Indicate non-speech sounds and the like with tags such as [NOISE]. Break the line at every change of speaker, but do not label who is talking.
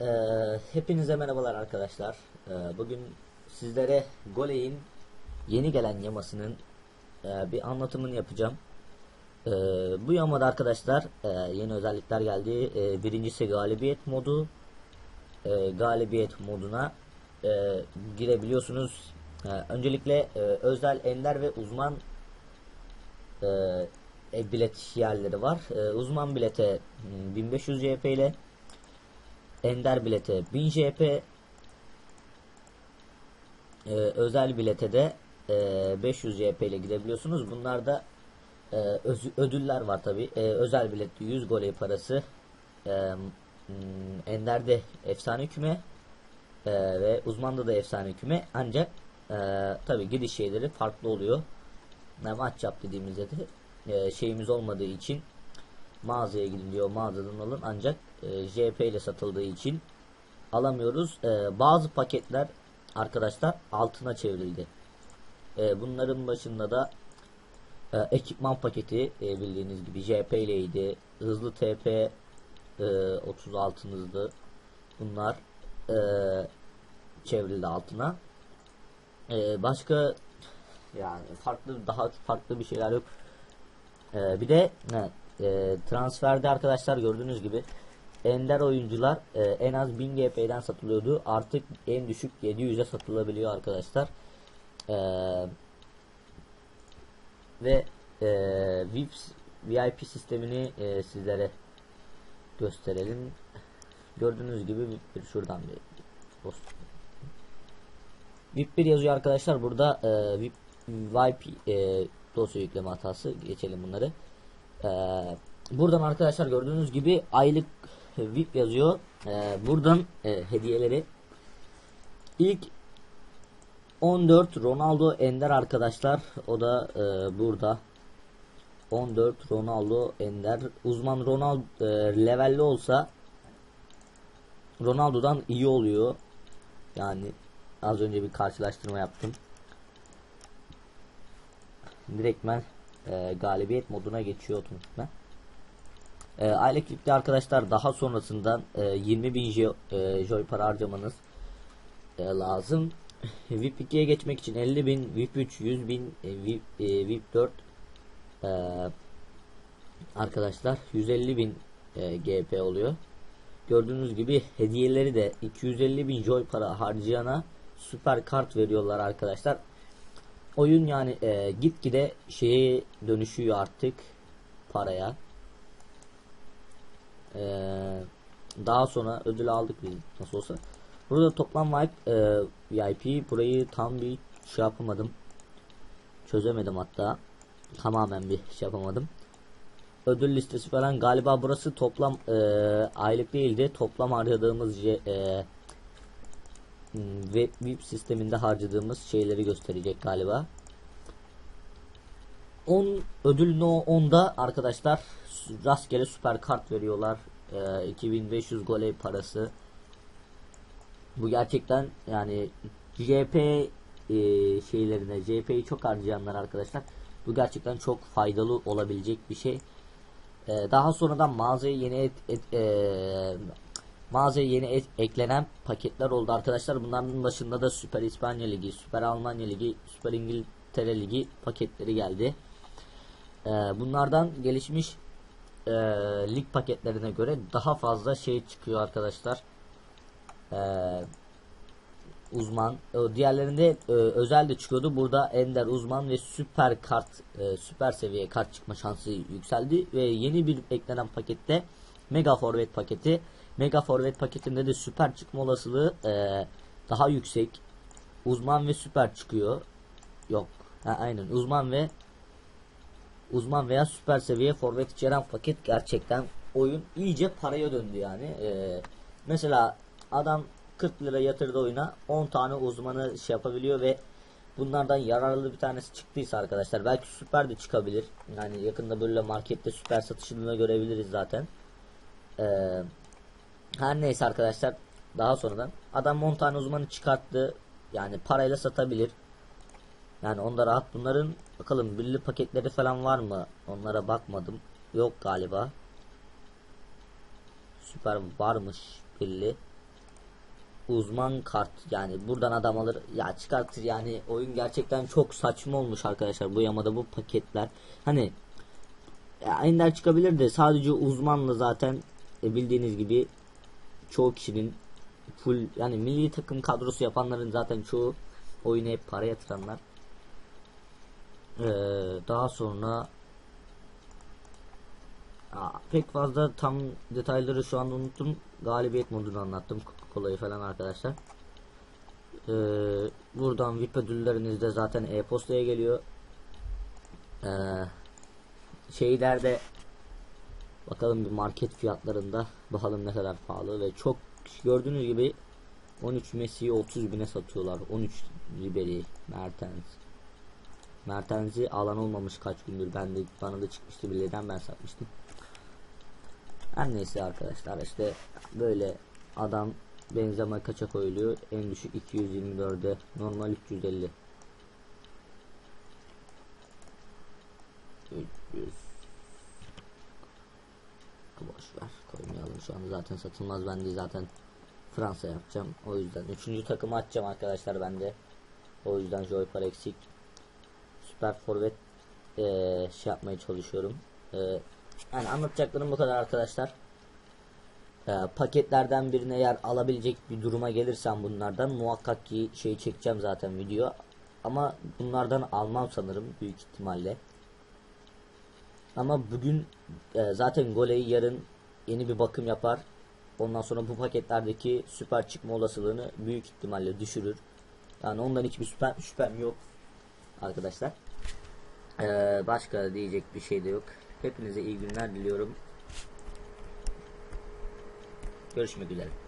Ee, hepinize merhabalar arkadaşlar. Ee, bugün sizlere Goley'in yeni gelen yamasının e, bir anlatımını yapacağım. Ee, bu yamada arkadaşlar e, yeni özellikler geldi. Ee, birincisi galibiyet modu. Ee, galibiyet moduna e, girebiliyorsunuz. Ee, öncelikle e, özel ender ve uzman e, e, bilet yerleri var. E, uzman bilete hmm, 1500 JP ile Ender bilete 1000 JP e, özel bilete de e, 500 JP ile gidebiliyorsunuz. Bunlarda e, öz- ödüller var tabi. E, özel bilette 100 goley parası. E, hmm, Ender'de efsane küme e, ve uzmanda da efsane küme. Ancak e, tabi gidiş şeyleri farklı oluyor. Maç yap dediğimizde de e, şeyimiz olmadığı için mağazaya gidiliyor mağazadan alın ancak e, JP ile satıldığı için alamıyoruz. E, bazı paketler arkadaşlar altına çevrildi. E, bunların başında da e, ekipman paketi e, bildiğiniz gibi JP ileydi. Hızlı TP e, 36'nızdı. Bunlar e, çevrildi altına. E, başka yani farklı daha farklı bir şeyler yok. Ee, bir de ne, e, transferde arkadaşlar gördüğünüz gibi ender oyuncular e, en az 1000 GP'den satılıyordu. Artık en düşük 700'e satılabiliyor arkadaşlar. Ee, ve e, VIP VIP sistemini e, sizlere gösterelim. Gördüğünüz gibi VIP şuradan bir post. VIP 1 yazıyor arkadaşlar. Burada e, VIP VIP e, dosya yükleme hatası. Geçelim bunları. E, buradan arkadaşlar gördüğünüz gibi aylık VIP yazıyor. E, buradan e, hediyeleri ilk 14 Ronaldo Ender arkadaşlar. O da e, burada. 14 Ronaldo Ender. Uzman Ronaldo e, levelli olsa Ronaldo'dan iyi oluyor. Yani az önce bir karşılaştırma yaptım. Direktmen e, galibiyet moduna geçiyor otomatikman. E, aylık yükte arkadaşlar daha sonrasından e, 20.000 jo, e, joy para harcamanız e, lazım. [LAUGHS] VIP 2'ye geçmek için 50.000, VIP 3 100.000, e, VIP, e, VIP 4 e, arkadaşlar 150.000 e, GP oluyor. Gördüğünüz gibi hediyeleri de 250.000 joy para harcayana süper kart veriyorlar arkadaşlar. Oyun yani e, gitgide şeye dönüşüyor artık paraya. E, daha sonra ödül aldık biz nasıl olsa. Burada toplam VIP, e, VIP burayı tam bir şey yapamadım. Çözemedim hatta. Tamamen bir şey yapamadım. Ödül listesi falan galiba burası toplam e, aylık değildi. Toplam harcadığımız e, web VIP sisteminde harcadığımız şeyleri gösterecek galiba. 10 ödül no 10'da arkadaşlar rastgele süper kart veriyorlar. Ee, 2500 goley parası. Bu gerçekten yani JP e, şeylerine JP'yi çok harcayanlar arkadaşlar bu gerçekten çok faydalı olabilecek bir şey. Ee, daha sonradan mağazaya yeni et, et, e, mağazaya yeni et, eklenen paketler oldu arkadaşlar. Bunların başında da Süper İspanya Ligi, Süper Almanya Ligi, Süper İngiltere Ligi paketleri geldi. Ee, bunlardan gelişmiş e, lig paketlerine göre daha fazla şey çıkıyor arkadaşlar. Ee, uzman. O diğerlerinde e, özel de çıkıyordu. Burada ender uzman ve süper kart e, süper seviye kart çıkma şansı yükseldi ve yeni bir eklenen pakette mega forvet paketi mega forvet paketinde de süper çıkma olasılığı e, daha yüksek. Uzman ve süper çıkıyor. Yok. Ha, aynen. Uzman ve uzman veya süper seviye forvet içeren paket gerçekten oyun iyice paraya döndü yani. Ee, mesela adam 40 lira yatırdı oyuna 10 tane uzmanı şey yapabiliyor ve bunlardan yararlı bir tanesi çıktıysa arkadaşlar belki süper de çıkabilir. Yani yakında böyle markette süper satışını görebiliriz zaten. Ee, her neyse arkadaşlar daha sonradan adam 10 tane uzmanı çıkarttı. Yani parayla satabilir. Yani onda rahat bunların bakalım birli paketleri falan var mı? Onlara bakmadım. Yok galiba. Süper varmış birli. uzman kart yani buradan adam alır ya çıkartır yani oyun gerçekten çok saçma olmuş arkadaşlar bu yamada bu paketler hani ya ender çıkabilir de sadece uzmanla zaten e, bildiğiniz gibi çoğu kişinin full yani milli takım kadrosu yapanların zaten çoğu oyuna hep para yatıranlar Ee, daha sonra Aa, pek fazla tam detayları şu anda unuttum. Galibiyet modunu anlattım. Coca-Cola'yı falan arkadaşlar. Ee, buradan VIP ödülleriniz de zaten e-postaya geliyor. Ee, şeylerde bakalım bir market fiyatlarında bakalım ne kadar pahalı ve çok gördüğünüz gibi 13 Messi'yi 30 bine satıyorlar. 13 Ribery, Mertens. Mertens'i alan olmamış kaç gündür. Ben de bana da çıkmıştı bileden ben satmıştım. Her neyse arkadaşlar işte böyle adam Benzema kaça koyuluyor? En düşük 224'e normal 350. 300 Ver koymayalım şu anda zaten satılmaz. Ben de zaten Fransa yapacağım. O yüzden 3. takımı açacağım arkadaşlar ben de. O yüzden Joypar eksik süper forvet eee, şey yapmaya çalışıyorum. Eee, yani anlatacaklarım bu kadar arkadaşlar. Eee, paketlerden birine eğer alabilecek bir duruma gelirsem bunlardan muhakkak ki şey çekeceğim zaten video. Ama bunlardan almam sanırım büyük ihtimalle ama bugün e, zaten Goley yarın yeni bir bakım yapar. Ondan sonra bu paketlerdeki süper çıkma olasılığını büyük ihtimalle düşürür. Yani ondan hiçbir şüphem, şüphem yok arkadaşlar. Ee, başka diyecek bir şey de yok. Hepinize iyi günler diliyorum. Görüşmek üzere.